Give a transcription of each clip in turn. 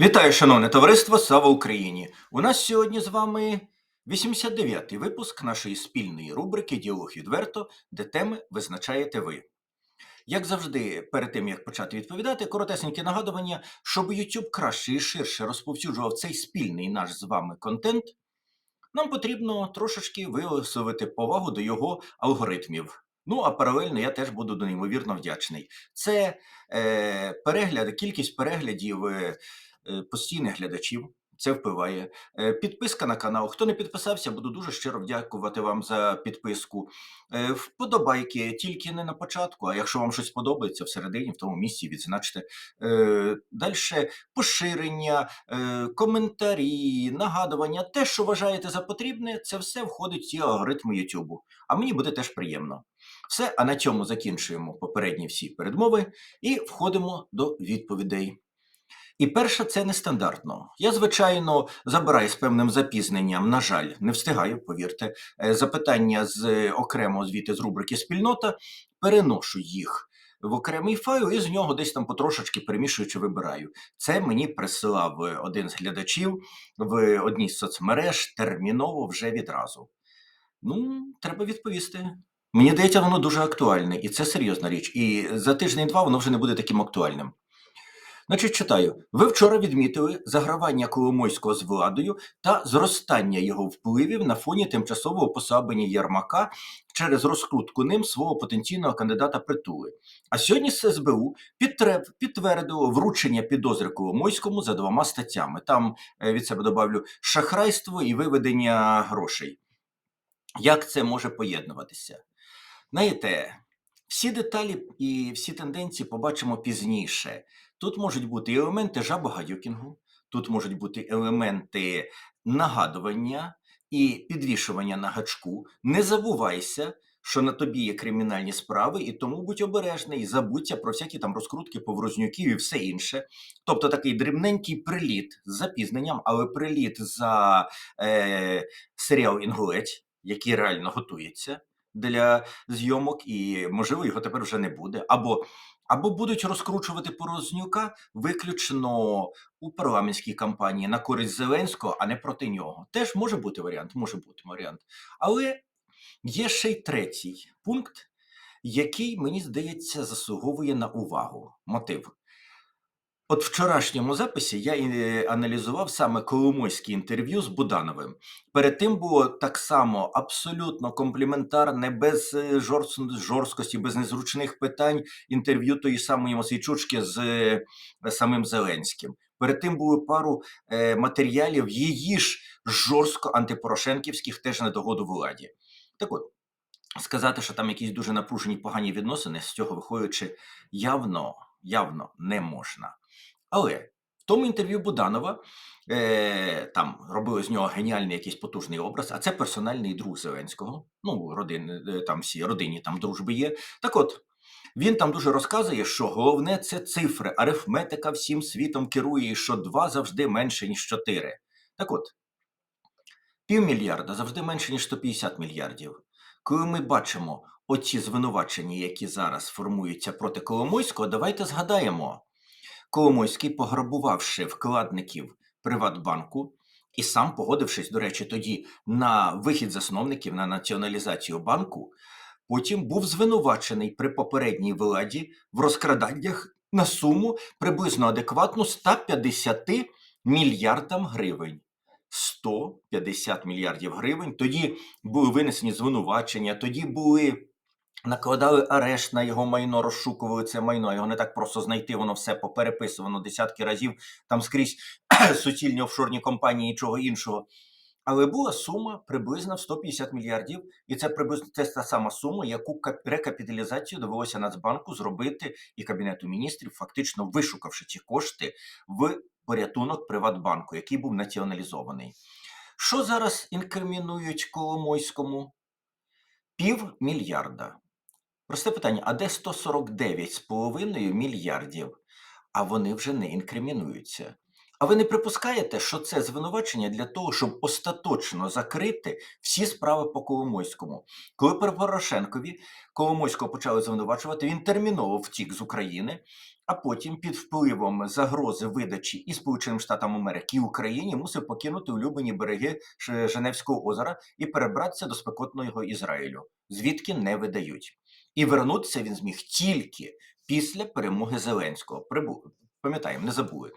Вітаю, шановне товариство, слава Україні! У нас сьогодні з вами 89-й випуск нашої спільної рубрики Діалог відверто, де теми визначаєте ви. Як завжди, перед тим як почати відповідати, коротесеньке нагадування, щоб YouTube краще і ширше розповсюджував цей спільний наш з вами контент, нам потрібно трошечки висловити повагу до його алгоритмів. Ну, а паралельно я теж буду неймовірно вдячний. Це е, перегляд, кількість переглядів е, постійних глядачів. Це впливає. Е, Підписка на канал. Хто не підписався, буду дуже щиро вдякувати вам за підписку. Е, Вподобайки тільки не на початку, а якщо вам щось подобається всередині, в тому місці відзначте. Е, Далі поширення, е, коментарі, нагадування, те, що вважаєте за потрібне, це все входить в ці алгоритми YouTube. А мені буде теж приємно. Все, а на цьому закінчуємо попередні всі передмови і входимо до відповідей. І перше, це нестандартно. Я, звичайно, забираю з певним запізненням, на жаль, не встигаю, повірте, е, запитання з е, окремо звідти з рубрики спільнота, переношу їх в окремий файл і з нього десь там потрошечки перемішуючи вибираю. Це мені присилав е, один з глядачів в одній з соцмереж терміново вже відразу. Ну, треба відповісти. Мені здається, воно дуже актуальне, і це серйозна річ. І за тиждень-два воно вже не буде таким актуальним. Значить, читаю: ви вчора відмітили загравання Коломойського з владою та зростання його впливів на фоні тимчасового послаблення Єрмака через розкрутку ним свого потенційного кандидата притули. А сьогодні СБУ підтвердило вручення підозри Коломойському за двома статтями. Там е, від себе добавлю шахрайство і виведення грошей. Як це може поєднуватися? Знаєте, всі деталі і всі тенденції побачимо пізніше. Тут можуть бути елементи жабогадюкінгу, тут можуть бути елементи нагадування і підвішування на гачку. Не забувайся, що на тобі є кримінальні справи, і тому будь обережний, забудься про всякі там розкрутки, поврознюків і все інше. Тобто такий дрібненький приліт з запізненням, але приліт за е, серіал Інгулець, який реально готується для зйомок, і можливо його тепер вже не буде. Або, або будуть розкручувати Порознюка виключно у парламентській кампанії на користь Зеленського, а не проти нього. Теж може бути варіант, може бути варіант. Але є ще й третій пункт, який, мені здається, заслуговує на увагу. Мотив. От в вчорашньому записі я е, аналізував саме Коломойське інтерв'ю з Будановим. Перед тим було так само абсолютно компліментарне, без е, жорст- жорсткості, без незручних питань інтерв'ю тої самої Мосійчучки з е, самим Зеленським. Перед тим було пару матеріалів її ж жорстко антипорошенківських, теж на догоду владі. Так от, сказати, що там якісь дуже напружені погані відносини, з цього виходячи, явно, явно не можна. Але в тому інтерв'ю Буданова е, там робили з нього геніальний якийсь потужний образ, а це персональний друг Зеленського. Ну, родин, е, там всі родині там дружби є. Так от. Він там дуже розказує, що головне це цифри, арифметика всім світом керує, що два завжди менше, ніж чотири. Так от, півмільярда завжди менше, ніж 150 мільярдів. Коли ми бачимо оці звинувачення, які зараз формуються проти Коломойського, давайте згадаємо. Коломойський, пограбувавши вкладників Приватбанку і сам погодившись, до речі, тоді на вихід засновників на націоналізацію банку, потім був звинувачений при попередній владі в розкраданнях на суму приблизно адекватну 150 мільярдам гривень. 150 мільярдів гривень. Тоді були винесені звинувачення, тоді були накладали арешт на його майно, розшукували це майно. Його не так просто знайти, воно все попереписувано десятки разів, там скрізь суцільні офшорні компанії і чого іншого. Але була сума приблизно в 150 мільярдів, і це приблизно це та сама сума, яку рекапіталізацію довелося Нацбанку зробити і Кабінету міністрів, фактично вишукавши ці кошти в порятунок Приватбанку, який був націоналізований. Що зараз інкримінують Коломойському? Півмільярда. Просте питання: а де 149,5 мільярдів? А вони вже не інкримінуються. А ви не припускаєте, що це звинувачення для того, щоб остаточно закрити всі справи по Коломойському? Коли при Порошенкові Коломойського почали звинувачувати, він терміново втік з України, а потім під впливом загрози видачі і Сполученим Штатам Америки і Україні мусив покинути улюблені береги Женевського озера і перебратися до спекотного Ізраїлю, звідки не видають. І вернутися він зміг тільки після перемоги Зеленського. Пам'ятаємо, не забули.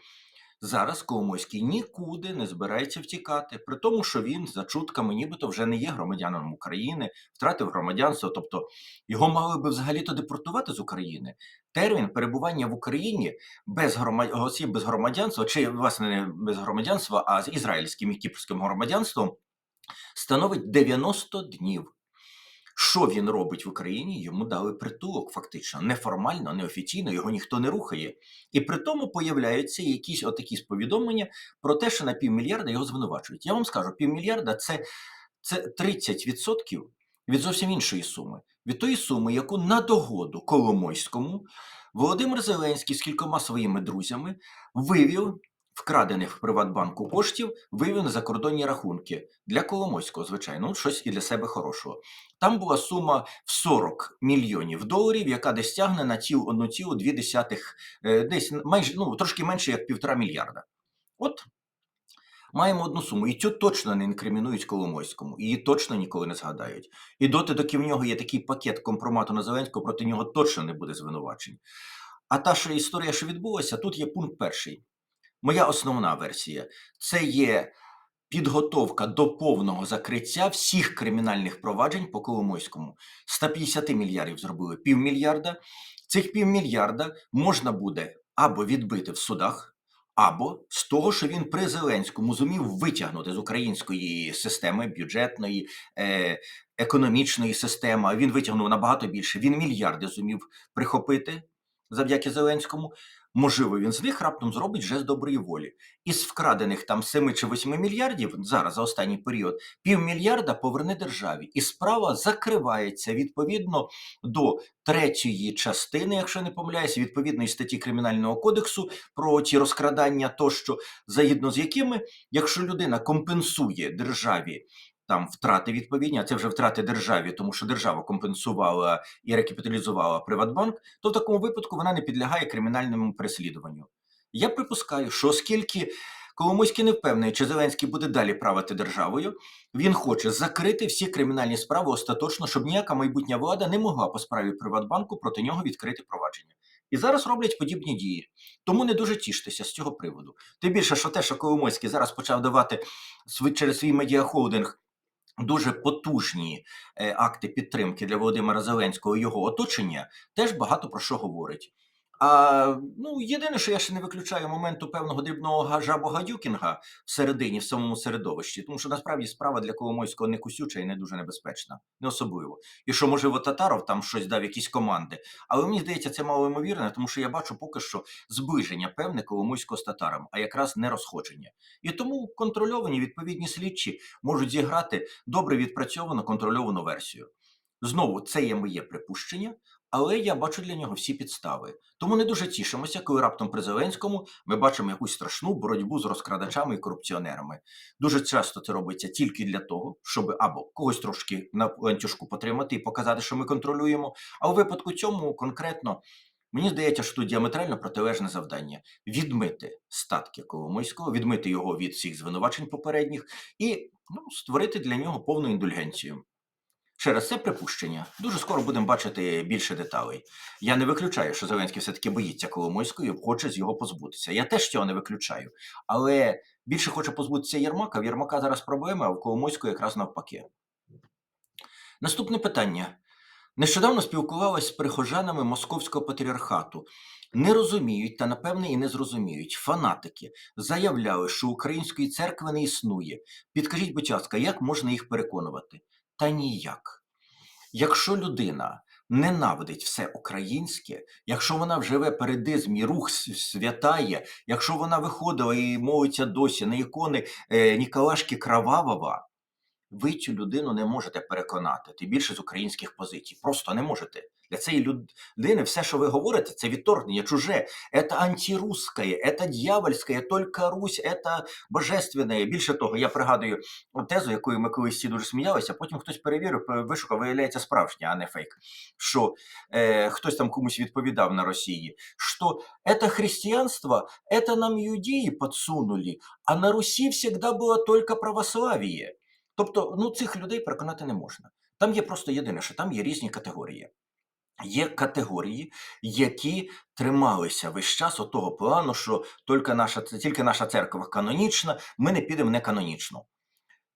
Зараз Коломойський нікуди не збирається втікати, при тому, що він за чутками нібито вже не є громадянином України, втратив громадянство, тобто його мали би взагалі-то депортувати з України. Термін перебування в Україні без громад... осіб без громадянства, чи власне не без громадянства, а з ізраїльським і кіпрським громадянством становить 90 днів. Що він робить в Україні? Йому дали притулок, фактично, неформально, неофіційно, його ніхто не рухає. І при тому появляються якісь отакі повідомлення про те, що на півмільярда його звинувачують. Я вам скажу, півмільярда це, це 30% від зовсім іншої суми. Від тої суми, яку на догоду Коломойському Володимир Зеленський з кількома своїми друзями вивів вкрадених в Приватбанку коштів, вивів на закордонні рахунки для Коломойського, звичайно, ну, щось і для себе хорошого. Там була сума в 40 мільйонів доларів, яка десь тягне на ті 1,2, е, десь майже ну, трошки менше як півтора мільярда. От маємо одну суму, і цю точно не інкримінують Коломойському, її точно ніколи не згадають. І доти, доки в нього є такий пакет компромату на Зеленського, проти нього точно не буде звинувачень. А та що історія, що відбулася, тут є пункт перший. Моя основна версія це є підготовка до повного закриття всіх кримінальних проваджень по Коломойському. 150 мільярдів зробили півмільярда. Цих півмільярда можна буде або відбити в судах, або з того, що він при Зеленському зумів витягнути з української системи бюджетної, е, економічної системи. Він витягнув набагато більше. Він мільярди зумів прихопити завдяки Зеленському. Можливо, він з них раптом зробить жест доброї волі. Із вкрадених там 7 чи 8 мільярдів зараз за останній період півмільярда поверне державі, і справа закривається відповідно до третьої частини, якщо не помиляюся, відповідної статті Кримінального кодексу про ті розкрадання, тощо, загідно з якими, якщо людина компенсує державі. Там втрати відповідні, а це вже втрати державі, тому що держава компенсувала і рекапіталізувала Приватбанк, то в такому випадку вона не підлягає кримінальному переслідуванню. Я припускаю, що оскільки Коломойський не впевнений, чи Зеленський буде далі правити державою, він хоче закрити всі кримінальні справи остаточно, щоб ніяка майбутня влада не могла по справі Приватбанку проти нього відкрити провадження. І зараз роблять подібні дії. Тому не дуже тіштеся з цього приводу. Тим більше, що те, що Коломойський зараз почав давати через свій медіахолдинг дуже потужні е, акти підтримки для Володимира Зеленського і його оточення, теж багато про що говорить. А ну єдине, що я ще не виключаю моменту певного дрібного га- жабогадюкінга всередині, в самому середовищі, тому що насправді справа для Коломойського не кусюча і не дуже небезпечна, не особливо. І що, можливо, Татаров там щось дав, якісь команди. Але мені здається, це мало ймовірне, тому що я бачу поки що зближення певне Коломойського з татаром, а якраз не розходження. І тому контрольовані відповідні слідчі можуть зіграти добре відпрацьовану контрольовану версію. Знову це є моє припущення, але я бачу для нього всі підстави. Тому не дуже тішимося, коли раптом при Зеленському ми бачимо якусь страшну боротьбу з розкрадачами і корупціонерами. Дуже часто це робиться тільки для того, щоб або когось трошки на ланцюжку потримати і показати, що ми контролюємо. А у випадку цьому конкретно. Мені здається, що тут діаметрально протилежне завдання відмити статки Коломойського, відмити його від всіх звинувачень попередніх і ну, створити для нього повну індульгенцію. Ще раз, це припущення. Дуже скоро будемо бачити більше деталей. Я не виключаю, що Зеленський все-таки боїться Коломойської і хоче з його позбутися. Я теж цього не виключаю. Але більше хоче позбутися Єрмака. В Єрмака зараз проблеми, а в Коломойської якраз навпаки. Наступне питання. Нещодавно спілкувалась з прихожанами Московського патріархату. Не розуміють та, напевне, і не зрозуміють. Фанатики заявляли, що української церкви не існує. Підкажіть, будь ласка, як можна їх переконувати? Та ніяк. Якщо людина ненавидить все українське, якщо вона живе передизм і рух святає, якщо вона виходила і мовиться досі на ікони е, Ніколашки Кровавого, ви цю людину не можете переконати, тим більше з українських позицій. Просто не можете. Для цієї людини все, що ви говорите, це відторгнення чуже. Це антирусское, це дьявольське, тільки Русь, це божественне. Більше того, я пригадую тезу, якою ми колись всі дуже сміялися, потім хтось перевірив, вишукав, виявляється справжня, а не фейк. Що е, хтось там комусь відповідав на Росії, що це християнство, це нам іудеї підсунули, а на Русі завжди було тільки православ'я. Тобто, ну цих людей переконати не можна. Там є просто єдине, що там є різні категорії. Є категорії, які трималися весь час от того плану, що тільки наша, тільки наша церква канонічна, ми не підемо не канонічно.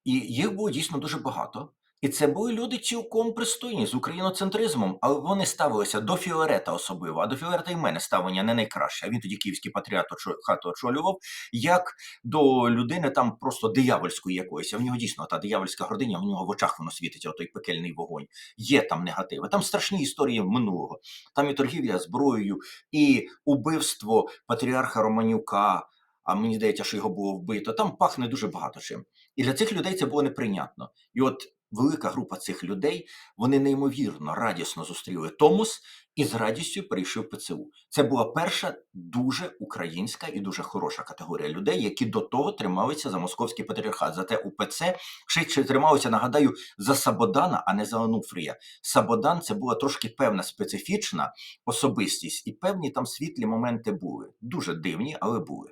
І їх було дійсно дуже багато. І це були люди цілком пристойні з україноцентризмом, але вони ставилися до Філарета особливо, а до Філарета і мене ставлення не найкраще. А він тоді київський патріарх хату очолював, як до людини там просто диявольської якоїсь. А в нього дійсно та диявольська гординя, в нього в очах воно світиться, отой пекельний вогонь. Є там негативи. Там страшні історії минулого. Там і торгівля зброєю, і убивство патріарха Романюка. А мені здається, що його було вбито. Там пахне дуже багато чим. І для цих людей це було неприйнятно. І от велика група цих людей вони неймовірно радісно зустріли Томос і з радістю перейшли в ПЦУ. Це була перша дуже українська і дуже хороша категорія людей, які до того трималися за московський патріархат. Зате УПЦ ще ще трималися, нагадаю, за Сабодана, а не за Онуфрія. Сабодан це була трошки певна специфічна особистість, і певні там світлі моменти були. Дуже дивні, але були.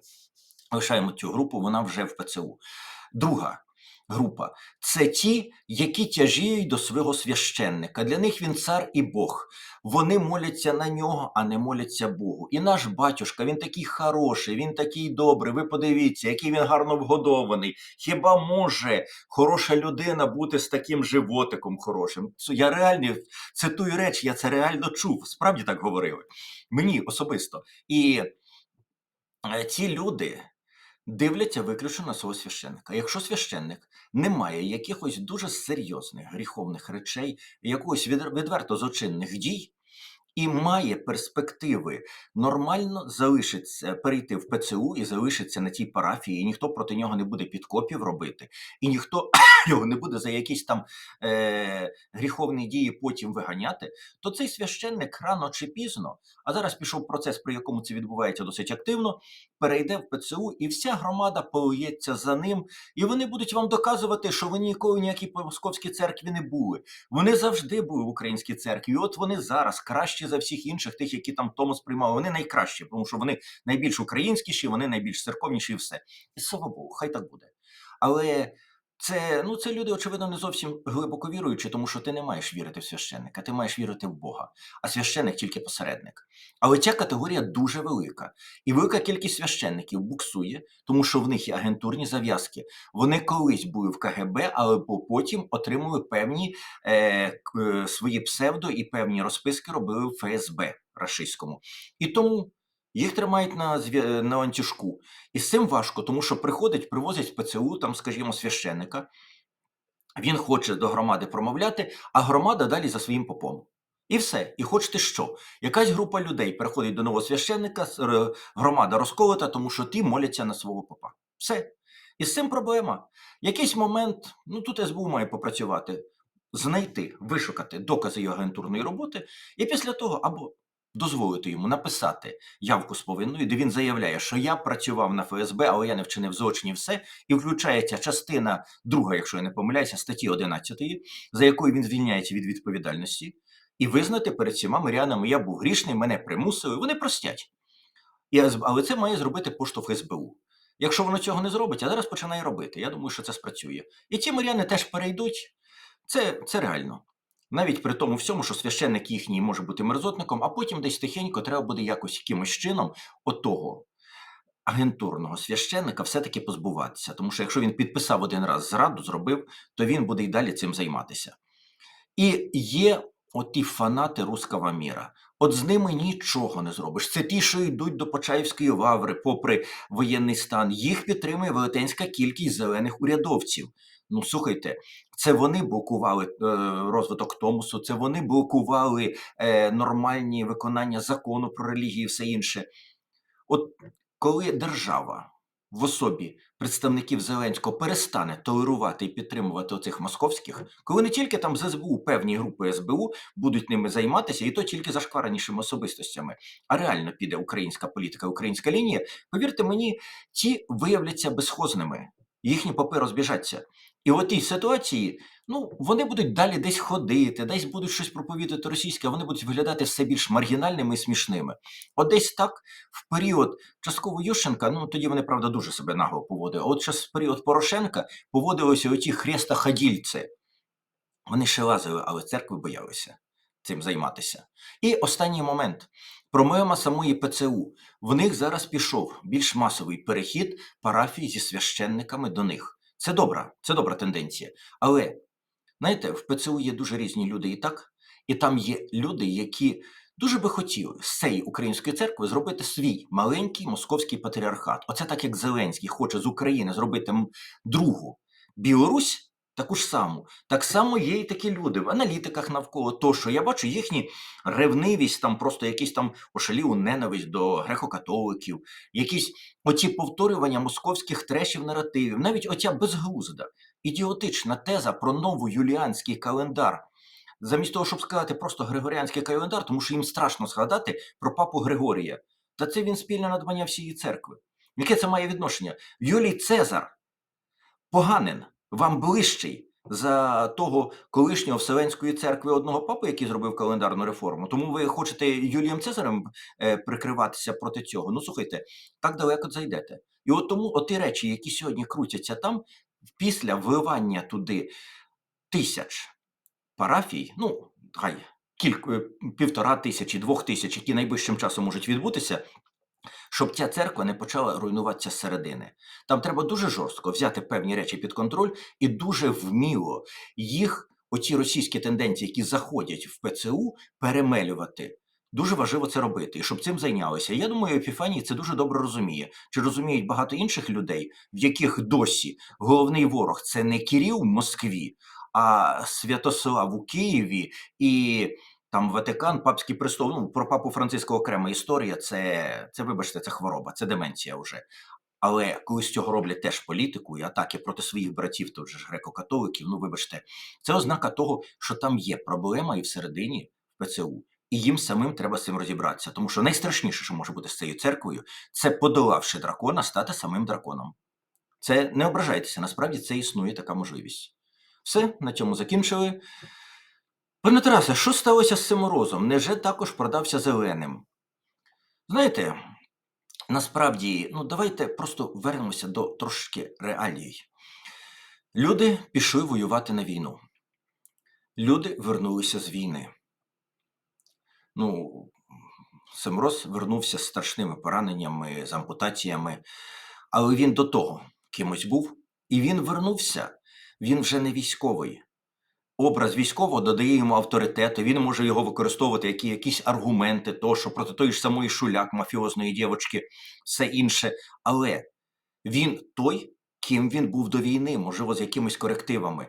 Лишаємо цю групу, вона вже в ПЦУ. Друга група це ті, які тяжіють до свого священника. Для них він цар і Бог. Вони моляться на нього, а не моляться Богу. І наш батюшка, він такий хороший, він такий добрий. Ви подивіться, який він гарно вгодований. Хіба може хороша людина бути з таким животиком хорошим? Я реально цитую речі, я це реально чув. Справді так говорили. Мені особисто. І е, ці люди дивляться виключно на свого священника. Якщо священник не має якихось дуже серйозних гріховних речей, якогось відверто злочинних дій, і має перспективи нормально залишиться, перейти в ПЦУ і залишиться на тій парафії, і ніхто проти нього не буде підкопів робити, і ніхто його не буде за якісь там е, гріховні дії потім виганяти, то цей священник рано чи пізно, а зараз пішов процес, при якому це відбувається досить активно, перейде в ПЦУ, і вся громада полується за ним, і вони будуть вам доказувати, що ви ніколи в ніякій московській церкві не були. Вони завжди були в українській церкві. І от вони зараз кращі за всіх інших, тих, які там Томос приймали. Вони найкращі, тому що вони найбільш українськіші, вони найбільш церковніші, і все. І слава Богу, хай так буде. Але це, ну, це люди, очевидно, не зовсім глибоко віруючі, тому що ти не маєш вірити в священника, ти маєш вірити в Бога, а священник тільки посередник. Але ця категорія дуже велика. І велика кількість священників буксує, тому що в них є агентурні зав'язки. Вони колись були в КГБ, але потім отримали певні е, е, свої псевдо і певні розписки робили в ФСБ рашистському. І тому їх тримають на, зв'я- на ланцюжку. І з цим важко, тому що приходить, привозять ПЦУ, там, скажімо, священника. Він хоче до громади промовляти, а громада далі за своїм попом. І все. І хочете що? Якась група людей приходить до нового священника, громада розколота, тому що ті моляться на свого попа. Все. І з цим проблема. Якийсь момент, ну тут СБУ має попрацювати, знайти, вишукати докази його агентурної роботи, і після того або дозволити йому написати явку з повинною, де він заявляє, що я працював на ФСБ, але я не вчинив злочинів все, і включається частина друга, якщо я не помиляюся, статті 11, за якою він звільняється від відповідальності, і визнати перед всіма мирянами, я був грішний, мене примусили, вони простять. Але це має зробити поштовх СБУ. Якщо воно цього не зробить, а зараз починає робити. Я думаю, що це спрацює. І ті миряни теж перейдуть. Це, це реально. Навіть при тому всьому, що священник їхній може бути мерзотником, а потім десь тихенько треба буде якось якимось чином отого агентурного священника все-таки позбуватися. Тому що якщо він підписав один раз зраду, зробив, то він буде й далі цим займатися. І є оті фанати руского міра. От з ними нічого не зробиш. Це ті, що йдуть до Почаївської лаври, попри воєнний стан. Їх підтримує велетенська кількість зелених урядовців. Ну, слухайте, це вони блокували е, розвиток Томосу, це вони блокували е, нормальні виконання закону про релігію і все інше. От коли держава в особі представників Зеленського перестане толерувати і підтримувати оцих московських, коли не тільки там з СБУ певні групи СБУ будуть ними займатися, і то тільки зашкваренішими особистостями, а реально піде українська політика, українська лінія, повірте мені, ті виявляться безхозними, їхні попи розбіжаться. І в тій ситуації ну, вони будуть далі десь ходити, десь будуть щось проповідати російське, а вони будуть виглядати все більш маргінальними і смішними. От десь так в період частково Ющенка, ну тоді вони, правда, дуже себе нагло поводили. А от час в період Порошенка поводилися оті хрестоходільці. Вони ще лазили, але церкви боялися цим займатися. І останній момент. Проблема самої ПЦУ. В них зараз пішов більш масовий перехід парафії зі священниками до них. Це добра, це добра тенденція. Але знаєте, в ПЦУ є дуже різні люди і так, і там є люди, які дуже би хотіли з цієї української церкви зробити свій маленький московський патріархат. Оце так як Зеленський хоче з України зробити другу Білорусь. Таку ж саму. Так само є і такі люди в аналітиках навколо того, що я бачу їхні ревнивість, там просто якісь там ошалілу ненависть до греко-католиків, якісь оці повторювання московських трешів наративів, навіть оця безглузда, ідіотична теза про новоюліанський календар. Замість того, щоб сказати просто Григоріанський календар, тому що їм страшно згадати про папу Григорія. Та це він спільне надбання всієї церкви. Яке це має відношення? Юлій Цезар, поганин, вам ближчий за того колишнього Вселенської церкви одного папи, який зробив календарну реформу. Тому ви хочете Юлієм Цезарем е, прикриватися проти цього. Ну слухайте, так далеко зайдете. І от тому оті речі, які сьогодні крутяться там, після вливання туди тисяч парафій, ну хай кілька півтора тисячі, двох тисяч, які найближчим часом можуть відбутися. Щоб ця церква не почала руйнуватися зсередини. Там треба дуже жорстко взяти певні речі під контроль і дуже вміло їх, оці російські тенденції, які заходять в ПЦУ, перемелювати. Дуже важливо це робити, і щоб цим зайнялися. Я думаю, Епіфаній це дуже добре розуміє. Чи розуміють багато інших людей, в яких досі головний ворог це не Кирил в Москві, а Святослав у Києві і там Ватикан, папський престол. Ну про папу Франциска окрема історія. Це, це вибачте, це хвороба, це деменція вже. Але коли з цього роблять теж політику і атаки проти своїх братів, тут же ж греко-католиків, ну вибачте, це ознака того, що там є проблема і всередині в ПЦУ. І їм самим треба з цим розібратися. Тому що найстрашніше, що може бути з цією церквою, це подолавши дракона, стати самим драконом. Це не ображайтеся, насправді це існує така можливість. Все, на цьому закінчили. Пане Тарасе, що сталося з цим морозом? Невже також продався зеленим? Знаєте, насправді, ну давайте просто вернемося до трошки реалій. Люди пішли воювати на війну. Люди вернулися з війни. Ну, Семроз вернувся з страшними пораненнями, з ампутаціями, але він до того кимось був, і він вернувся. Він вже не військовий. Образ військового додає йому авторитету, він може його використовувати як якісь аргументи, то, що проти тої ж самої шуляк, мафіозної дівочки, все інше. Але він той, ким він був до війни, можливо, з якимись корективами.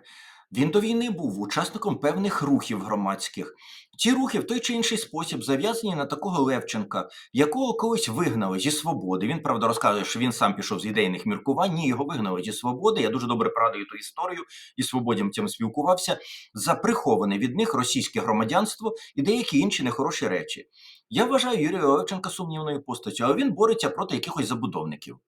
Він до війни був учасником певних рухів громадських. Ці рухи в той чи інший спосіб зав'язані на такого Левченка, якого колись вигнали зі свободи. Він правда розказує, що він сам пішов з ідейних міркувань. Ні, його вигнали зі свободи. Я дуже добре пригадую ту історію і свободям цим спілкувався за приховане від них російське громадянство і деякі інші нехороші речі. Я вважаю Юрія Левченка сумнівною постаттю, але він бореться проти якихось забудовників.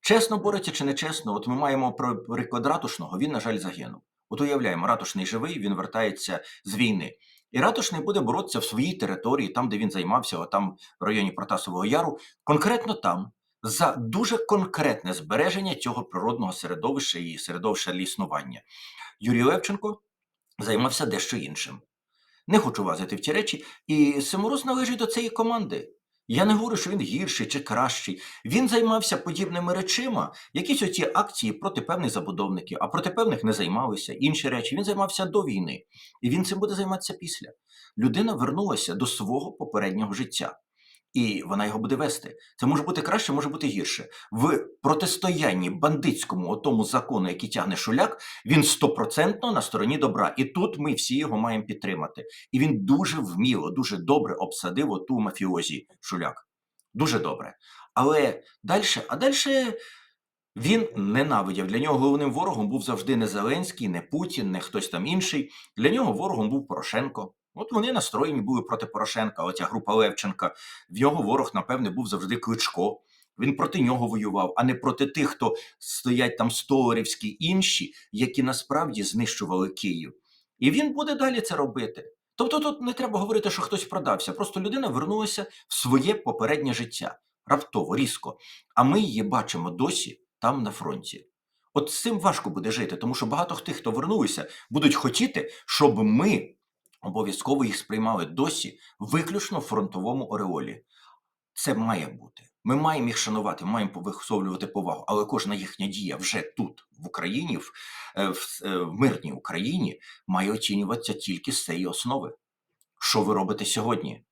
Чесно бореться чи не чесно, от ми маємо про- ратушного, він, на жаль, загинув. От уявляємо, ратушний живий, він вертається з війни. І ратушний буде боротися в своїй території, там, де він займався, там в районі Протасового Яру, конкретно там, за дуже конкретне збереження цього природного середовища і середовища для існування. Юрій Левченко займався дещо іншим. Не хочу вазити в ті речі, і Семороз належить до цієї команди. Я не говорю, що він гірший чи кращий. Він займався подібними речима, якісь оці акції проти певних забудовників, а проти певних не займалися. Інші речі він займався до війни, і він цим буде займатися після. Людина вернулася до свого попереднього життя. І вона його буде вести. Це може бути краще, може бути гірше. В протистоянні бандитському тому закону, який тягне шуляк, він стопроцентно на стороні добра. І тут ми всі його маємо підтримати. І він дуже вміло, дуже добре обсадив оту мафіозі шуляк. Дуже добре. Але далі, а далі Він ненавидів. Для нього головним ворогом був завжди не Зеленський, не Путін, не хтось там інший. Для нього ворогом був Порошенко. От вони настроєні були проти Порошенка. Оця група Левченка. В його ворог, напевне, був завжди Кличко. Він проти нього воював, а не проти тих, хто стоять там столарівські інші, які насправді знищували Київ. І він буде далі це робити. Тобто тут не треба говорити, що хтось продався. Просто людина вернулася в своє попереднє життя раптово, різко. А ми її бачимо досі там на фронті. От з цим важко буде жити, тому що багато тих, хто вернулися, будуть хотіти, щоб ми обов'язково їх сприймали досі виключно в фронтовому ореолі. Це має бути. Ми маємо їх шанувати, маємо висловлювати повагу, але кожна їхня дія вже тут, в Україні, в, е, в, е, в мирній Україні, має оцінюватися тільки з цієї основи. Що ви робите сьогодні?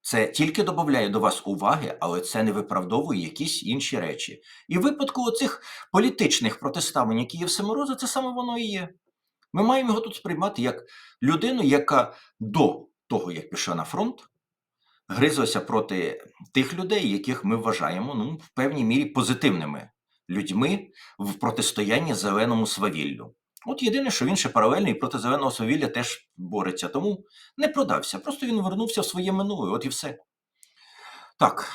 Це тільки додає до вас уваги, але це не виправдовує якісь інші речі. І в випадку оцих політичних протиставлень, які є в Семорозі, це саме воно і є. Ми маємо його тут сприймати як людину, яка до того, як пішла на фронт, гризлася проти тих людей, яких ми вважаємо ну, в певній мірі позитивними людьми в протистоянні зеленому свавіллю. От єдине, що він ще паралельно і проти зеленого свавілля теж бореться, тому не продався. Просто він вернувся в своє минуле, от і все. Так.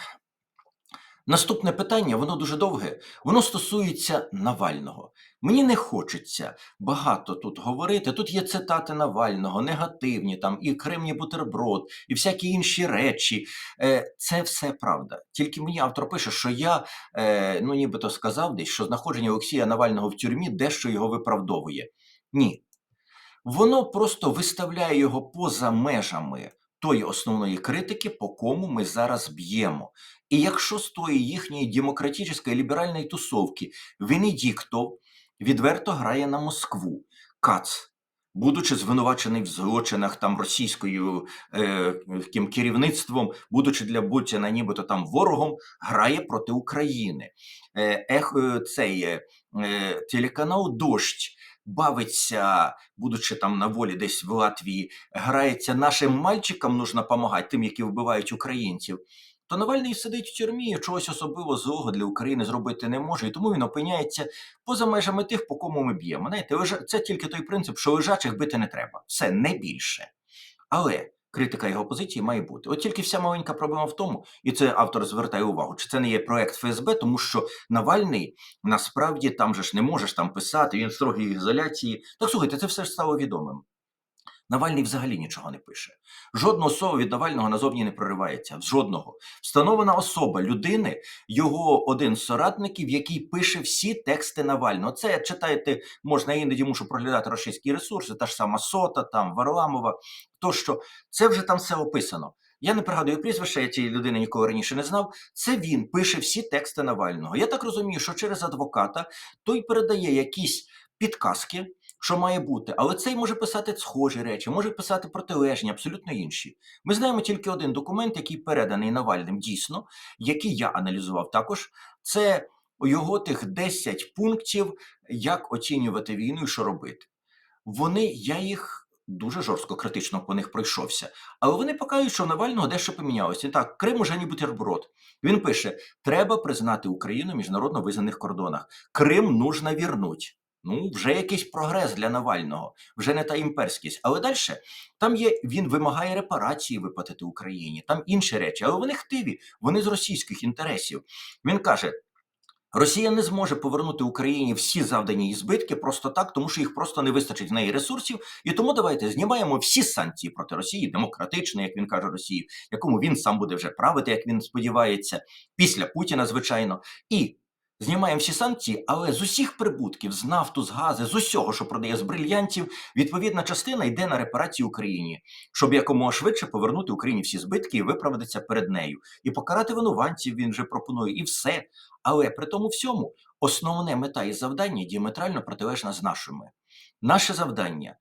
Наступне питання, воно дуже довге, воно стосується Навального. Мені не хочеться багато тут говорити. Тут є цитати Навального, негативні, там і Кремні бутерброд, і всякі інші речі. Е, Це все правда. Тільки мені автор пише, що я е, ну нібито сказав десь, що знаходження Олексія Навального в тюрмі дещо його виправдовує. Ні. Воно просто виставляє його поза межами тої основної критики, по кому ми зараз б'ємо. І якщо з тої їхньої демократичної ліберальної тусовки Венедіктов відверто грає на Москву, Кац, будучи звинувачений в злочинах там російською е, ким керівництвом, будучи для Путіна нібито там ворогом, грає проти України. Е, ех, е, цей е, телеканал Дощ бавиться, будучи там на волі десь в Латвії, грається нашим мальчикам нужно допомагати, тим, які вбивають українців. То Навальний сидить в тюрмі чогось особливо злого для України зробити не може, і тому він опиняється поза межами тих, по кому ми б'ємо. Знаєте, це тільки той принцип, що лежачих бити не треба. Все не більше. Але критика його позиції має бути. От тільки вся маленька проблема в тому, і це автор звертає увагу, чи це не є проект ФСБ, тому що Навальний насправді там же ж не можеш там писати, він в строгій ізоляції. Так слухайте, це все ж стало відомим. Навальний взагалі нічого не пише. Жодна особа від Навального назовні не проривається. Жодного. Встановлена особа людини, його один з соратників, який пише всі тексти Навального. Це читаєте, можна іноді мушу проглядати російські ресурси, та ж сама Сота, там Варламова. Тощо, це вже там все описано. Я не пригадую прізвище, я цієї людини ніколи раніше не знав. Це він пише всі тексти Навального. Я так розумію, що через адвоката той передає якісь підказки, що має бути, але цей може писати схожі речі, може писати протилежні, абсолютно інші. Ми знаємо тільки один документ, який переданий Навальним дійсно, який я аналізував також. Це його тих 10 пунктів, як оцінювати війну і що робити. Вони, я їх дуже жорстко критично по них пройшовся, але вони показують, що в Навального дещо помінялося. І Так, Крим уже не бутерброд. Він пише: треба признати Україну в міжнародно визнаних кордонах. Крим нужно вірнуть. Ну, вже якийсь прогрес для Навального, вже не та імперськість. Але далі там є, він вимагає репарації виплатити Україні, там інші речі, але вони хтиві, вони з російських інтересів. Він каже: Росія не зможе повернути Україні всі завдані їй збитки просто так, тому що їх просто не вистачить в неї ресурсів. І тому давайте знімаємо всі санкції проти Росії, демократичні, як він каже, Росії, якому він сам буде вже правити, як він сподівається, після Путіна, звичайно. І Знімаємо всі санкції, але з усіх прибутків, з нафту, з газу, з усього, що продає з брильянтів, відповідна частина йде на репарацію Україні, щоб якомога швидше повернути Україні всі збитки і виправдатися перед нею. І покарати винуватців він вже пропонує, і все. Але при тому всьому основне мета і завдання діаметрально протилежна з нашими. Наше завдання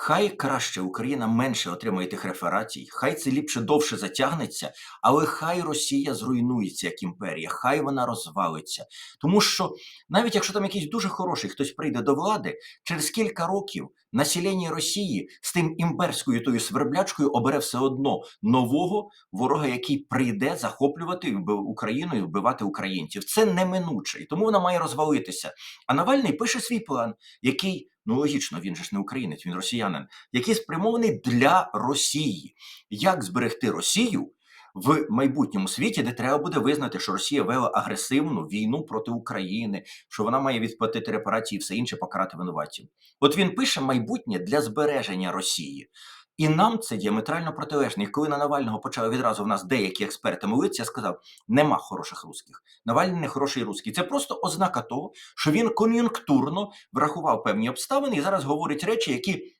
Хай краще Україна менше отримає тих реферацій, хай це ліпше довше затягнеться, але хай Росія зруйнується як імперія, хай вона розвалиться. Тому що навіть якщо там якийсь дуже хороший хтось прийде до влади, через кілька років населення Росії з тим імперською тою сверблячкою обере все одно нового ворога, який прийде захоплювати Україну і вбивати українців. Це неминуче, і тому вона має розвалитися. А Навальний пише свій план, який. Ну, логічно, він же ж не українець, він росіянин, який спрямований для Росії. Як зберегти Росію в майбутньому світі, де треба буде визнати, що Росія вела агресивну війну проти України, що вона має відплатити репарації і все інше покарати винуватців. От він пише майбутнє для збереження Росії. І нам це діаметрально протилежно. І коли на Навального почали відразу в нас деякі експерти молитися, сказав: нема хороших русських. Навальний не хороший русський. Це просто ознака того, що він кон'юнктурно врахував певні обставини і зараз говорить речі, які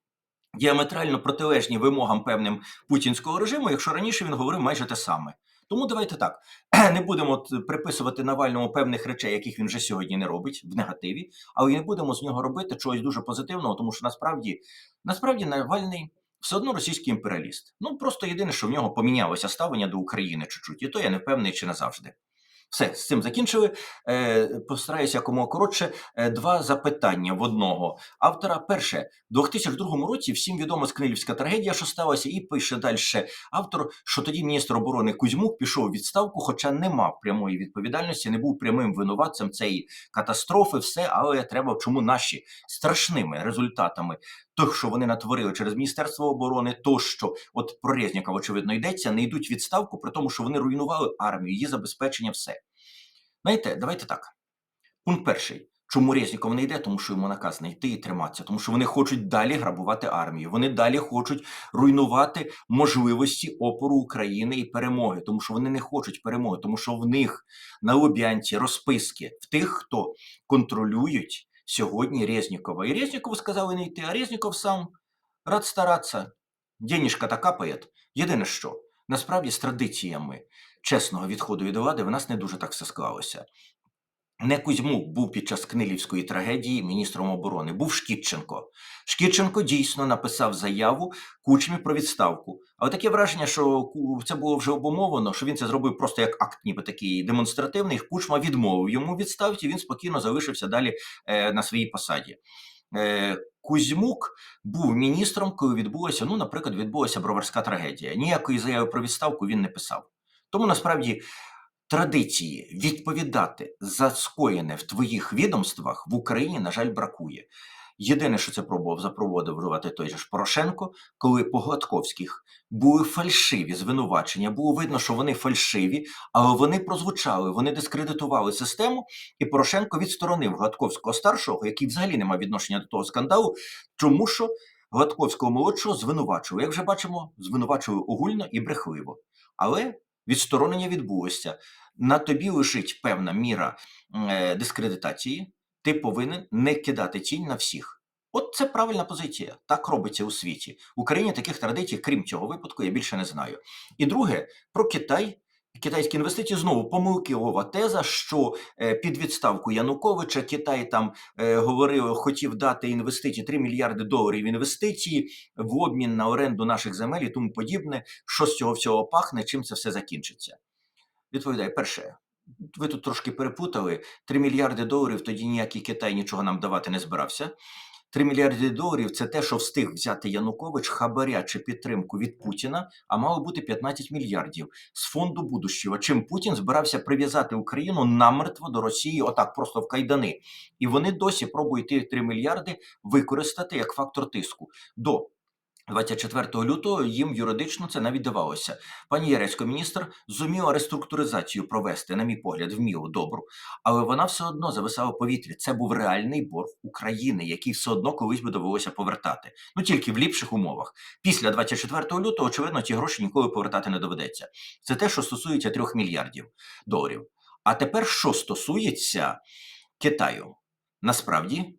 діаметрально протилежні вимогам певним путінського режиму, якщо раніше він говорив майже те саме. Тому давайте так не будемо приписувати Навальному певних речей, яких він вже сьогодні не робить в негативі, але не будемо з нього робити чогось дуже позитивного, тому що насправді насправді Навальний все одно російський імперіаліст. Ну просто єдине, що в нього помінялося ставлення до України чуть-чуть, і то я не впевнений, чи назавжди. Все, з цим закінчили. Е, постараюся якомога коротше. Е, два запитання в одного автора. Перше, в 2002 році всім відома Скнилівська трагедія, що сталося, і пише далі автор, що тоді міністр оборони Кузьмук пішов у відставку, хоча не мав прямої відповідальності, не був прямим винуватцем цієї катастрофи, все, але треба чому наші страшними результатами того, що вони натворили через Міністерство оборони, то що от про Резнікова, очевидно, йдеться, не йдуть відставку, при тому, що вони руйнували армію, її забезпечення, все. Знаєте, давайте так. Пункт перший. Чому Резніков не йде? Тому що йому наказ не йти і триматися, тому що вони хочуть далі грабувати армію. Вони далі хочуть руйнувати можливості опору України і перемоги, тому що вони не хочуть перемоги, тому що в них на Лубянці розписки в тих, хто контролюють сьогодні Резнікова. І Резнікову сказали не йти, а Резніков сам рад старатися. Денежка та капає. Єдине що, насправді з традиціями чесного відходу від влади в нас не дуже так все склалося. Не Кузьмук був під час Книлівської трагедії міністром оборони, був Шкітченко. Шкітченко дійсно написав заяву Кучмі про відставку. Але таке враження, що це було вже обумовлено, що він це зробив просто як акт, ніби такий демонстративний. Кучма відмовив йому відставці. Він спокійно залишився далі е, на своїй посаді. Е, Кузьмук був міністром, коли відбулося, ну, наприклад, відбулася броварська трагедія. Ніякої заяви про відставку він не писав. Тому насправді традиції відповідати за скоєне в твоїх відомствах в Україні, на жаль, бракує. Єдине, що це пробував запроваджувати той же ж Порошенко, коли по Гладковських були фальшиві звинувачення, було видно, що вони фальшиві, але вони прозвучали, вони дискредитували систему, і Порошенко відсторонив Гладковського старшого, який взагалі не мав відношення до того скандалу, тому що Гладковського молодшого звинувачували. Як вже бачимо, звинувачували огульно і брехливо. Але відсторонення відбулося. На тобі лишить певна міра е, дискредитації. Ти повинен не кидати тінь на всіх. От це правильна позиція. Так робиться у світі. В Україні таких традицій, крім цього випадку, я більше не знаю. І друге, про Китай. Китайські інвестиції знову помилкова теза, що е, під відставку Януковича Китай там е, говорив, хотів дати інвестиції 3 мільярди доларів інвестиції в обмін на оренду наших земель і тому подібне. Що з цього всього пахне, чим це все закінчиться? Відповідає, перше, ви тут трошки перепутали. 3 мільярди доларів тоді ніякий Китай нічого нам давати не збирався. 3 мільярди доларів це те, що встиг взяти Янукович хабаря чи підтримку від Путіна, а мало бути 15 мільярдів з фонду будущого. Чим Путін збирався прив'язати Україну намертво до Росії, отак просто в кайдани. І вони досі пробують ті 3 мільярди використати як фактор тиску. До 24 лютого їм юридично це навіть давалося. Пані Яресько, міністр, зуміла реструктуризацію провести, на мій погляд, в міру добру, але вона все одно зависала в повітрі. Це був реальний борг України, який все одно колись би довелося повертати. Ну тільки в ліпших умовах. Після 24 лютого, очевидно, ті гроші ніколи повертати не доведеться. Це те, що стосується 3 мільярдів доларів. А тепер, що стосується Китаю, насправді.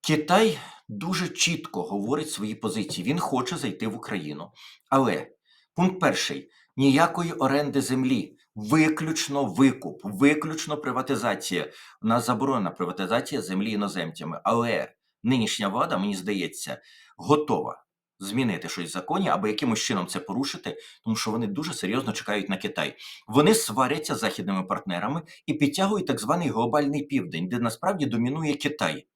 Китай дуже чітко говорить свої позиції. Він хоче зайти в Україну. Але пункт перший: ніякої оренди землі, виключно викуп, виключно приватизація. У нас заборонена приватизація землі іноземцями. Але нинішня влада, мені здається, готова змінити щось в законі або якимось чином це порушити, тому що вони дуже серйозно чекають на Китай. Вони сваряться з західними партнерами і підтягують так званий глобальний південь, де насправді домінує Китай.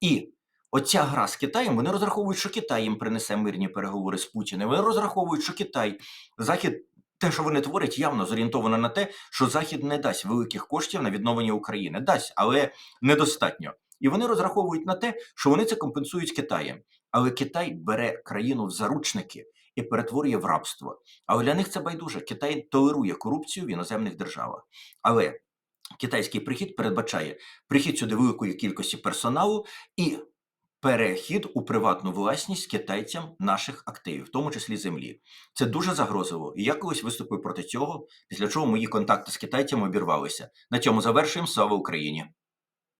І оця гра з Китаєм, вони розраховують, що Китай їм принесе мирні переговори з Путіним. Вони розраховують, що Китай, Захід, те, що вони творять, явно зорієнтовано на те, що Захід не дасть великих коштів на відновлення України. Дасть, але недостатньо. І вони розраховують на те, що вони це компенсують Китаєм. Але Китай бере країну в заручники і перетворює в рабство. Але для них це байдуже. Китай толерує корупцію в іноземних державах. Але китайський прихід передбачає прихід сюди великої кількості персоналу і перехід у приватну власність китайцям наших активів, в тому числі землі. Це дуже загрозливо. І я колись виступив проти цього, після чого мої контакти з китайцями обірвалися. На цьому завершуємо. Слава Україні!